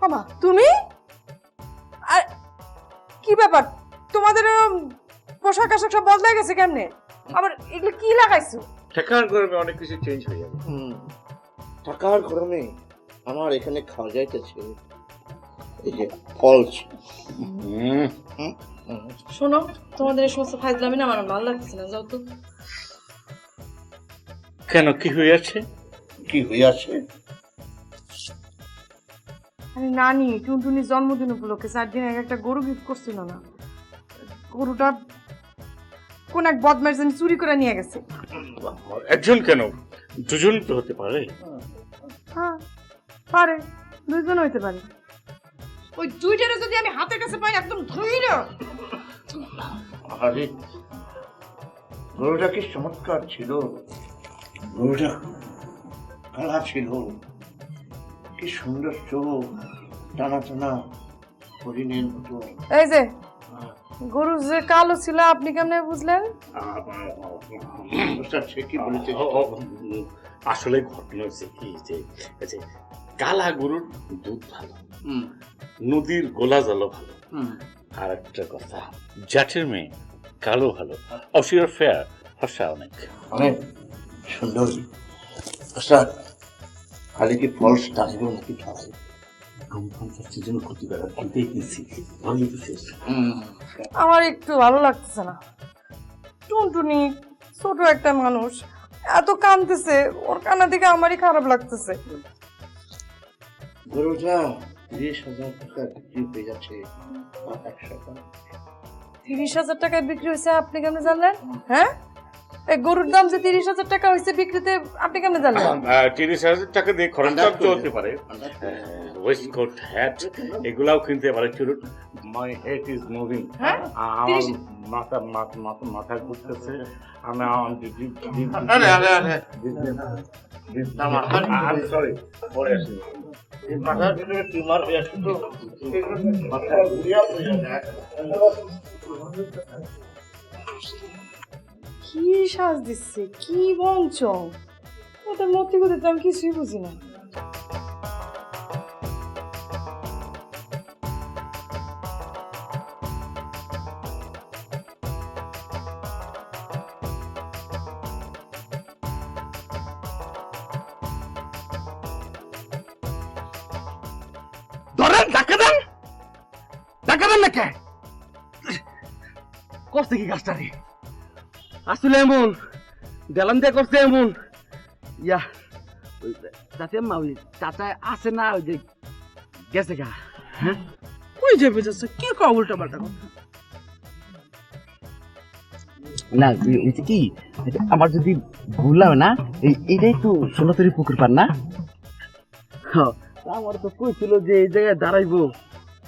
বাবা তুমি? আর কি ব্যাপার? তোমাদের পোশাক আশাক সব বদলাই গেছে কেমনে? আবার এগুলো কি লাগাইছো? টাকার গরমে অনেক কিছু চেঞ্জ হয়ে যাবে। হুম। টাকার গরমে আমার এখানে খাওয়া যাইতেছে। এই যে ফলস হুম। শোনো তোমাদের এই সমস্ত ফাইজলামি না আমার ভালো লাগছে না যাও তো। কেন কি হয়েছে কি হইয়াছে আরে নানি টুনটুনির জন্মদিন উপলক্ষে চার দিন আগে একটা গরু গিফট করছিল না। গরুটা কোন এক বদমাইশ জানি চুরি করে নিয়ে গেছে। একজন কেন? দুজন তো হতে পারে। হ্যাঁ পারে দুইজন হইতে পারে। ওই দুইটারে যদি আমি হাতের কাছে পাই একদম ধুইল আরে গরুটা কি চমৎকার ছিল। গরুটা কালা ছিল। কি সুন্দর চোখ টানা টানা হরিণের মতো। এই যে গরু যে কালো ছিল আপনি কেমনে বুঝলেন? সে কি আসলে ঘটনা হচ্ছে কি যে যে কালা গরুর দুধ ভালো হুম। নদীর গোলা জলও ভালো। হুম। আর একটা কথা জ্যাঠের মেয়ে কালো ভালো। অবশ্যই ফেয়ার ফসা অনেক। অনেক সুন্দর। ওস্তাদ খালি কি ফলস নাকি শেষ। আমার একটু ভালো লাগতেছে না। টুনটুনি ছোট একটা মানুষ এত কাঁদতেছে ওর কান্না দিকে আমারই খারাপ লাগতেছে। গরুটা তিরিশ হাজার টাকা বিক্রি হয়ে যাচ্ছে। তিরিশ হাজার টাকায় বিক্রি হয়েছে আপনি কেমনে জানলেন? হ্যাঁ? গরুর দাম যে তিরিশ হাজার টাকা হয়েছে বিক্রিতে আপনি কেমনে জানলেন? তিরিশ হাজার টাকা দিয়ে খরচটা চলতে পারে। ওয়েস্ট কোট হ্যাট এগুলাও কিনতে পারে চলুন। মাই হেড ইজ মুভিং হ্যাঁ? আমার মাথা মাথা মাথা মাথা ঘুরতেছে। আমি আমার আরে আরে আরে সরি পরে আসি। মাথার ভিতরে টিউমার হয়ে আছে তো। মাথা ঘুরিয়া পড়ে যায়। কি সাজ দিচ্ছে? কি বংচং ওদের মতি গতি তো আমি কিছুই বুঝি না। কে করছে কি গাছটারে আসলে এমন দেলান দিয়ে করছে এমন। ইয়া ওই চাচা মা ওই চাচা আছে না ওই যে গেছে গা। হ্যাঁ? কই যাবে যাচ্ছে কি কও উল্টা পাল্টা না হয়েছে কি? আমার যদি ভুললাম না এই এটাই তো সোনাতরি পুকুর পার না? হ্যাঁ, তা আমার তো কইছিল যে এই জায়গায় দাঁড়াইবো?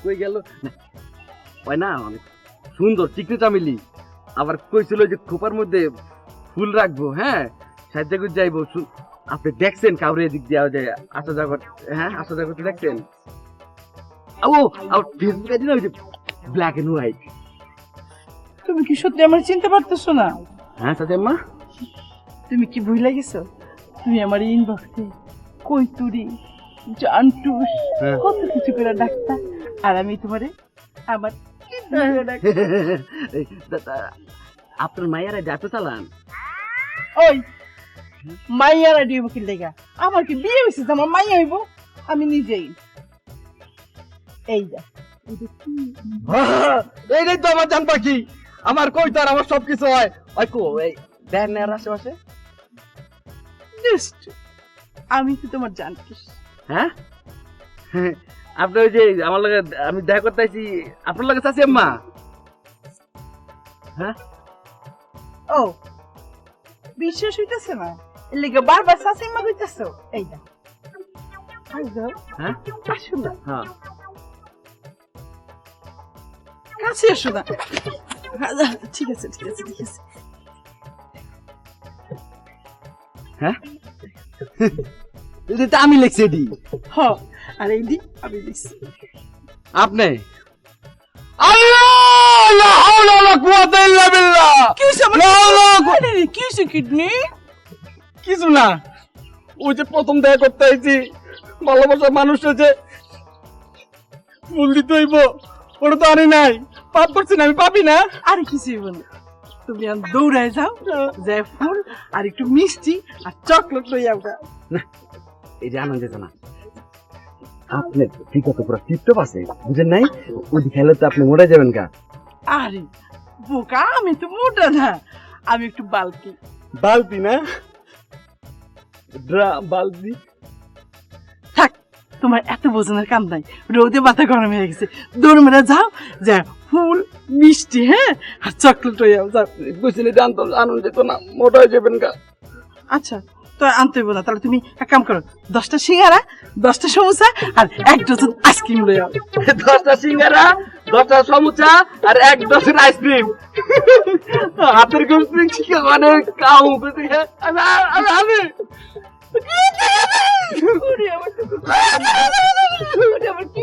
কই গেল? না হয় না অনেক সুন্দর চিকনি চামিলি আবার কইছিল যে খোপার মধ্যে ফুল রাখব হ্যাঁ? সাহায্য করে যাইবো। আপনি দেখছেন কাউরে এদিক দিয়ে? যায় আসা যাওয়া হ্যাঁ আসা যাওয়া করতে দেখছেন? ও আর ফেসবুকে দিন ওই যে ব্ল্যাক এন্ড হোয়াইট তুমি কি সত্যি আমার চিনতে পারতেছো না? হ্যাঁ সাথে মা তুমি কি ভুলে গেছো? তুমি আমার ইনবক্সে কৈতুরি জান্টুস হ্যাঁ। কত কিছু করে ডাক্তার আর আমি তোমারে আমার আপনার মায়েরা যাতে চালান। ওই মাইয়ার হইব কি লেগা। আমার কি বিয়ে হয়েছে আমার মাইয়া হইব আমি নিজেই। এই যা এইটাই তো আমার জান পাখি। আমার কই তার আমার সবকিছু হয়? ওই কো এই দেন আশেপাশে। আমি তো তোমার জানতিস হ্যাঁ? আপনি ওই যে আমার লগে আমি দেখা করতে আইছি। আপনার লগে চাচি আম্মা? হ্যাঁ? ও বিশ্বাস হইতেছে না। লিগে বারবার শাসিমা কইতেছো। এই হ্যাঁ? আসো না। হ্যাঁ। কাছে এসো না। ঠিক আছে ঠিক আছে ঠিক আছে। হ্যাঁ? এটা আমি লিখছি এটি হ আর এই আমি দিচ্ছি আপনি? হয়েছে হয়েছে কিছু না। ওই যে প্রথম দেখা করতে আইছি মানুষটা যে ফুল দিতে হইব ওটা তো আরে নাই। পাপ করছেন আমি পাবি না? আরে বলো তুমি আর দৌড়ায় যাও যে ফুল আর একটু মিষ্টি আর চকলেট লইয়া এই যে আনন্দ না। আপনি ঠিক আছে পুরো টিপটপ আছে বুঝেন নাই? ওই খেলে তো আপনি মরে যাবেন গা। আরে বোকা আমি তো মোটা না। আমি একটু বালকি বালতি না? ড্রা বালতি। থাক তোমার এত বোঝানোর কাম নাই। রোদে মাথা গরম হয়ে গেছে। দৌড় মেরে যাও যা ফুল মিষ্টি হ্যাঁ? আর চকলেট আও যাও। বুঝলি জানতো আনন্দ তো না মোটা হয়ে যাবেন গা। আচ্ছা তো আনতে হইব না তাহলে তুমি এক কাম করো দশটা সিঙ্গারা দশটা সমুচা আর এক ডজন আইসক্রিম লয়ে আও দশটা সিঙ্গারা দশটা সমুচা আর এক ডজন আইসক্রিম হাতের গুমসিং শিখে অনেক কাউ আমি আমি আমার কি